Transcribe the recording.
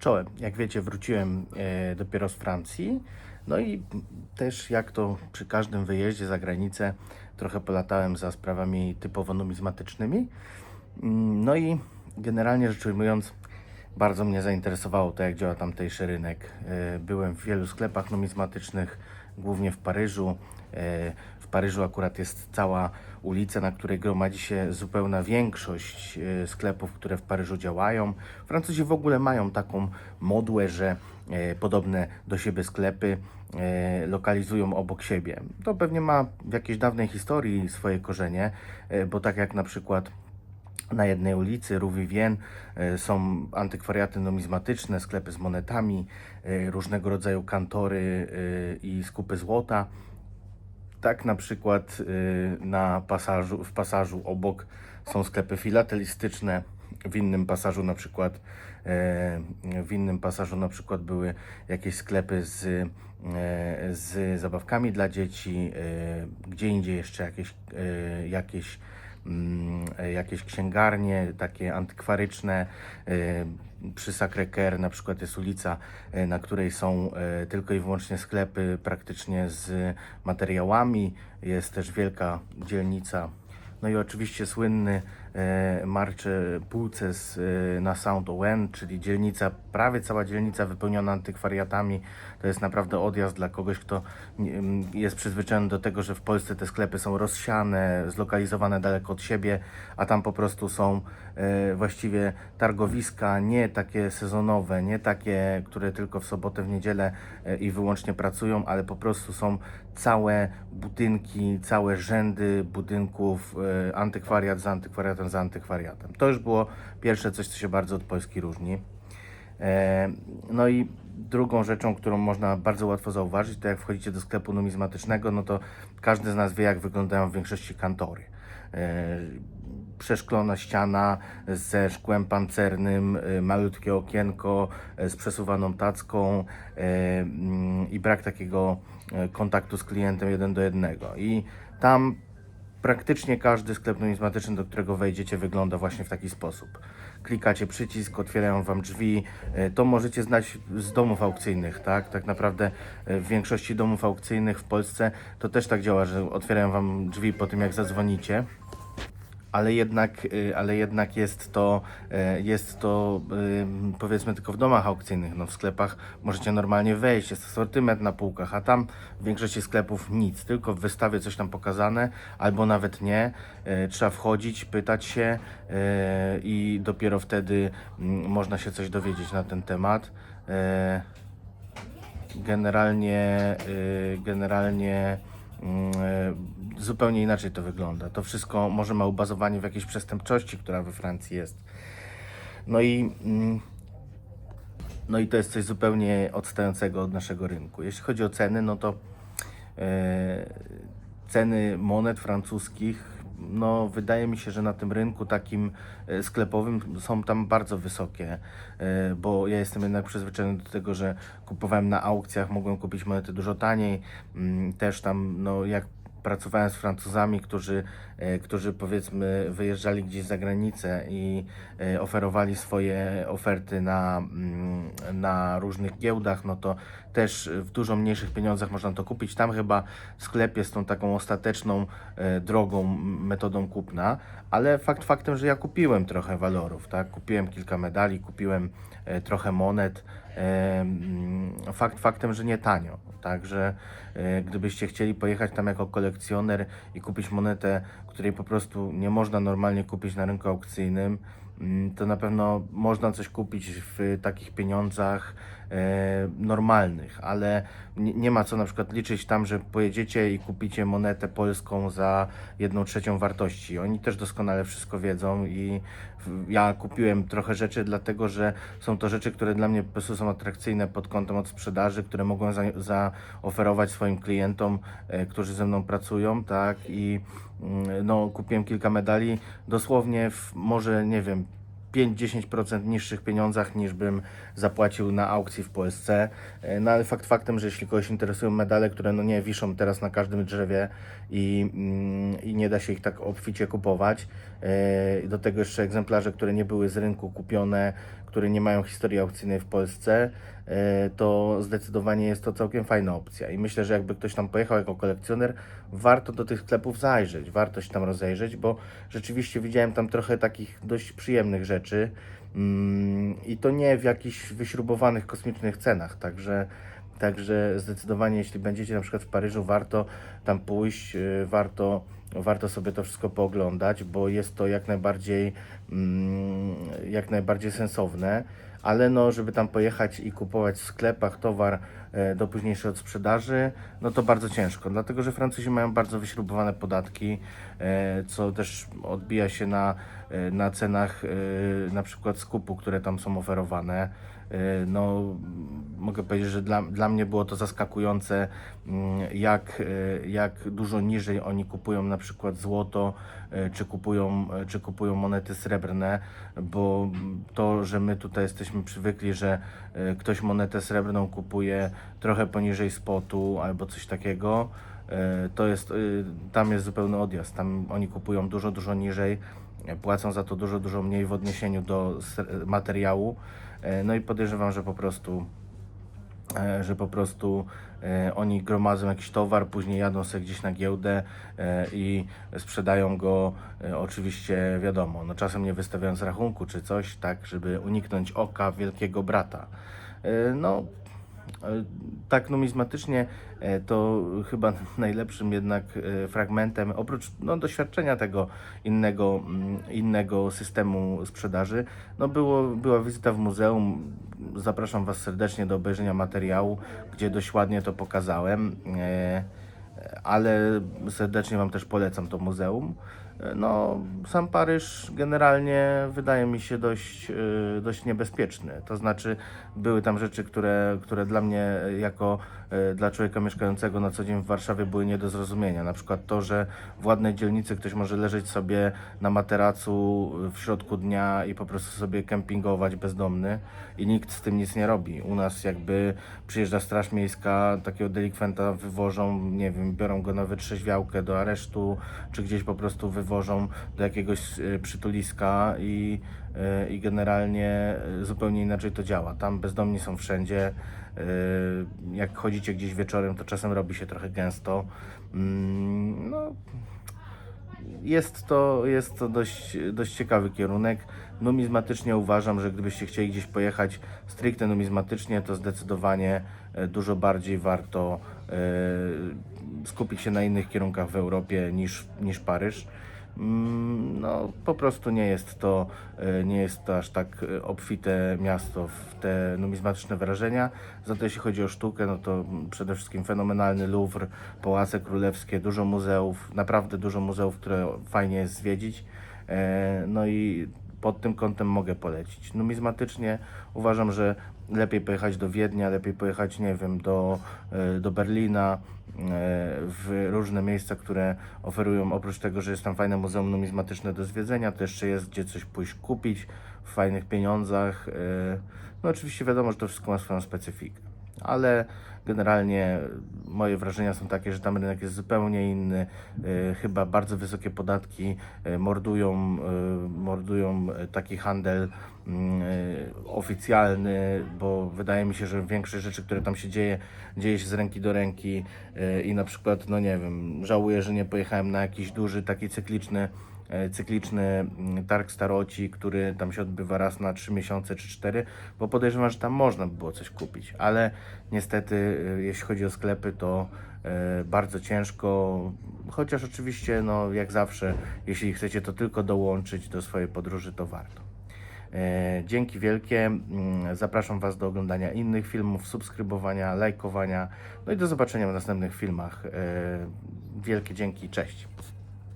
Czołem. Jak wiecie, wróciłem e, dopiero z Francji. No i też jak to przy każdym wyjeździe za granicę, trochę polatałem za sprawami typowo numizmatycznymi. Mm, No i generalnie rzecz ujmując, bardzo mnie zainteresowało to, jak działa tamtejszy rynek. E, Byłem w wielu sklepach numizmatycznych, głównie w Paryżu. E, W Paryżu akurat jest cała ulica, na której gromadzi się zupełna większość e, sklepów, które w Paryżu działają. Francuzi w ogóle mają taką modłę, że podobne do siebie sklepy lokalizują obok siebie. To pewnie ma w jakiejś dawnej historii swoje korzenie, bo tak jak na przykład na jednej ulicy, Rue Vivienne, e, są antykwariaty numizmatyczne, sklepy z monetami, e, różnego rodzaju kantory e, i skupy złota. Tak na przykład na pasażu, w pasażu obok są sklepy filatelistyczne, w innym pasażu na przykład w innym pasażu na przykład były jakieś sklepy z, z zabawkami dla dzieci, gdzie indziej jeszcze jakieś, jakieś mm, jakieś księgarnie takie antykwaryczne. e, Przy Sacré-Cœur na przykład jest ulica, e, na której są e, tylko i wyłącznie sklepy praktycznie z materiałami. Jest też wielka dzielnica. No i oczywiście słynny e, Marcze Pulces e, na Saint-Ouen, czyli dzielnica, prawie cała dzielnica wypełniona antykwariatami. To jest naprawdę odjazd dla kogoś, kto jest przyzwyczajony do tego, że w Polsce te sklepy są rozsiane, zlokalizowane daleko od siebie, a tam po prostu są e, właściwie targowiska, nie takie sezonowe, nie takie, które tylko w sobotę, w niedzielę i wyłącznie pracują, ale po prostu są całe budynki, całe rzędy budynków, antykwariat za antykwariatem za antykwariatem. To już było pierwsze coś, co się bardzo od Polski różni. E, No i drugą rzeczą, którą można bardzo łatwo zauważyć, to jak wchodzicie do sklepu numizmatycznego, no to każdy z nas wie, jak wyglądają w większości kantory. E, Przeszklona ściana ze szkłem pancernym, e, malutkie okienko z przesuwaną tacką mm, i brak takiego kontaktu z klientem jeden do jednego. I tam Praktycznie każdy sklep numizmatyczny, do którego wejdziecie, wygląda właśnie w taki sposób. Klikacie przycisk, otwierają Wam drzwi. E, To możecie znać z domów aukcyjnych, tak? Tak naprawdę e, w większości domów aukcyjnych w Polsce to też tak działa, że otwierają Wam drzwi po tym, jak zadzwonicie ale jednak, y, ale jednak jest to, y, jest to powiedzmy tylko w domach aukcyjnych, no w sklepach możecie normalnie wejść, jest asortyment na półkach, a tam w większości sklepów nic, tylko w wystawie coś tam pokazane, albo nawet nie, Y, trzeba wchodzić, pytać się i dopiero wtedy mm, można się coś dowiedzieć na ten temat. Generalnie, generalnie zupełnie inaczej to wygląda. To wszystko może ma ubazowanie w jakiejś przestępczości, która we Francji jest. No i, mm, no i to jest coś zupełnie odstającego od naszego rynku. Jeśli chodzi o ceny, no to e, ceny monet francuskich, no wydaje mi się, że na tym rynku takim e, sklepowym są tam bardzo wysokie, e, bo ja jestem jednak przyzwyczajony do tego, że kupowałem na aukcjach, mogłem kupić monety dużo taniej, Mm, też tam no jak pracowałem z Francuzami, którzy, e, którzy powiedzmy wyjeżdżali gdzieś za granicę i e, oferowali swoje oferty na, mm, na różnych giełdach, no to też w dużo mniejszych pieniądzach można to kupić. Tam chyba sklep jest tą taką ostateczną e, drogą, metodą kupna, ale fakt faktem, że ja kupiłem trochę walorów, tak? Kupiłem kilka medali, kupiłem trochę monet. Mm, Fakt faktem, że nie tanio. Także e, gdybyście chcieli pojechać tam jako kolekcjoner i kupić monetę, której po prostu nie można normalnie kupić na rynku aukcyjnym, mm, to na pewno można coś kupić w takich pieniądzach normalnych, ale nie, ma co na przykład liczyć tam, że pojedziecie i kupicie monetę polską za jedną trzecią wartości. Oni też doskonale wszystko wiedzą i ja kupiłem trochę rzeczy, dlatego że są to rzeczy, które dla mnie po prostu są atrakcyjne pod kątem od sprzedaży, które za, zaoferować swoim klientom, e, którzy ze mną pracują, tak i mm, no, kupiłem kilka medali dosłownie w może, nie wiem, 5-10% niższych pieniądzach niż bym zapłacił na aukcji w Polsce. E, No ale fakt faktem, że jeśli kogoś interesują medale, które no nie wiszą teraz na każdym drzewie i, mm, i nie da się ich tak obficie kupować, do tego jeszcze egzemplarze, które nie były z rynku kupione, które nie mają historii aukcyjnej w Polsce, e, to zdecydowanie jest to całkiem fajna opcja. I myślę, że jakby ktoś tam pojechał jako kolekcjoner, warto do tych sklepów zajrzeć, warto się tam rozejrzeć, bo rzeczywiście widziałem tam trochę takich dość przyjemnych rzeczy. Mm, I to nie w jakichś wyśrubowanych kosmicznych cenach, także, także zdecydowanie jeśli będziecie na przykład w Paryżu, warto tam pójść, y, warto, warto sobie to wszystko pooglądać, bo jest to jak najbardziej, mm, jak najbardziej sensowne, ale no, żeby tam pojechać i kupować w sklepach towar e, do późniejszej odsprzedaży, no to bardzo ciężko, dlatego że Francuzi mają bardzo wyśrubowane podatki, e, co też odbija się na, e, na cenach na przykład skupu, które tam są oferowane. E, No, mogę powiedzieć, że dla, dla mnie było to zaskakujące, mm, jak, e, jak dużo niżej oni kupują na przykład złoto, e, czy kupują, czy kupują monety srebrne, bo to, że my tutaj jesteśmy przywykli, że ktoś monetę srebrną kupuje trochę poniżej spotu albo coś takiego, to jest, e, tam jest zupełny odjazd. Tam oni kupują dużo, dużo niżej, e, płacą za to dużo, dużo mniej w odniesieniu do materiału. E, No i podejrzewam, że po prostu e, że po prostu e, oni gromadzą jakiś towar, później jadą sobie gdzieś na giełdę e, i sprzedają go e, oczywiście wiadomo, no czasem nie wystawiając rachunku czy coś, tak, żeby uniknąć oka wielkiego brata. E, No, e, tak numizmatycznie e, to chyba najlepszym jednak e, fragmentem, oprócz no, doświadczenia tego innego, mm, innego systemu sprzedaży, no było, była wizyta w muzeum. Zapraszam Was serdecznie do obejrzenia materiału, gdzie dość ładnie to pokazałem, e, ale serdecznie Wam też polecam to muzeum. No, sam Paryż generalnie wydaje mi się dość, e, dość niebezpieczny. To znaczy, były tam rzeczy, które, które dla mnie, jako e, dla człowieka mieszkającego na co dzień w Warszawie, były nie do zrozumienia. Na przykład to, że w ładnej dzielnicy ktoś może leżeć sobie na materacu w środku dnia i po prostu sobie kempingować bezdomny i nikt z tym nic nie robi. U nas jakby przyjeżdża straż miejska, takiego delikwenta wywożą, nie wiem, biorą go na wytrzeźwiałkę do aresztu, czy gdzieś po prostu wywożą do jakiegoś e, przytuliska i, e, i generalnie e, zupełnie inaczej to działa. Tam bezdomni są wszędzie. Jak chodzicie gdzieś wieczorem, to czasem robi się trochę gęsto. Mm, No, jest to, jest to dość, dość ciekawy kierunek. Numizmatycznie uważam, że gdybyście chcieli gdzieś pojechać stricte numizmatycznie, to zdecydowanie dużo bardziej warto skupić się na innych kierunkach w Europie niż, niż Paryż. Mm, No, po prostu nie jest to, e, nie jest to aż tak e, obfite miasto w te numizmatyczne wrażenia. Za to jeśli chodzi o sztukę, no to przede wszystkim fenomenalny Louvre, Pałace Królewskie, dużo muzeów, naprawdę dużo muzeów, które fajnie jest zwiedzić. E, No i pod tym kątem mogę polecić. Numizmatycznie uważam, że lepiej pojechać do Wiednia, lepiej pojechać, nie wiem, do, e, do Berlina, e, w różne miejsca, które oferują, oprócz tego, że jest tam fajne muzeum numizmatyczne do zwiedzenia, to jeszcze jest gdzie coś pójść kupić w fajnych pieniądzach. e, No oczywiście wiadomo, że to wszystko ma swoją specyfikę, ale generalnie moje wrażenia są takie, że tam rynek jest zupełnie inny. e, Chyba bardzo wysokie podatki e, mordują, e, mordują taki handel mm, oficjalny, bo wydaje mi się, że większość rzeczy, które tam się dzieje, dzieje się z ręki do ręki i na przykład, no nie wiem, żałuję, że nie pojechałem na jakiś duży, taki cykliczny cykliczny mm, targ staroci, który tam się odbywa raz na 3 miesiące czy 4, bo podejrzewam, że tam można by było coś kupić, ale niestety e, jeśli chodzi o sklepy, to e, bardzo ciężko, chociaż oczywiście, no jak zawsze, jeśli chcecie to tylko dołączyć do swojej podróży, to warto. E, Dzięki wielkie. Mm, Zapraszam Was do oglądania innych filmów, subskrybowania, lajkowania. No i do zobaczenia w następnych filmach. E, Wielkie dzięki, cześć.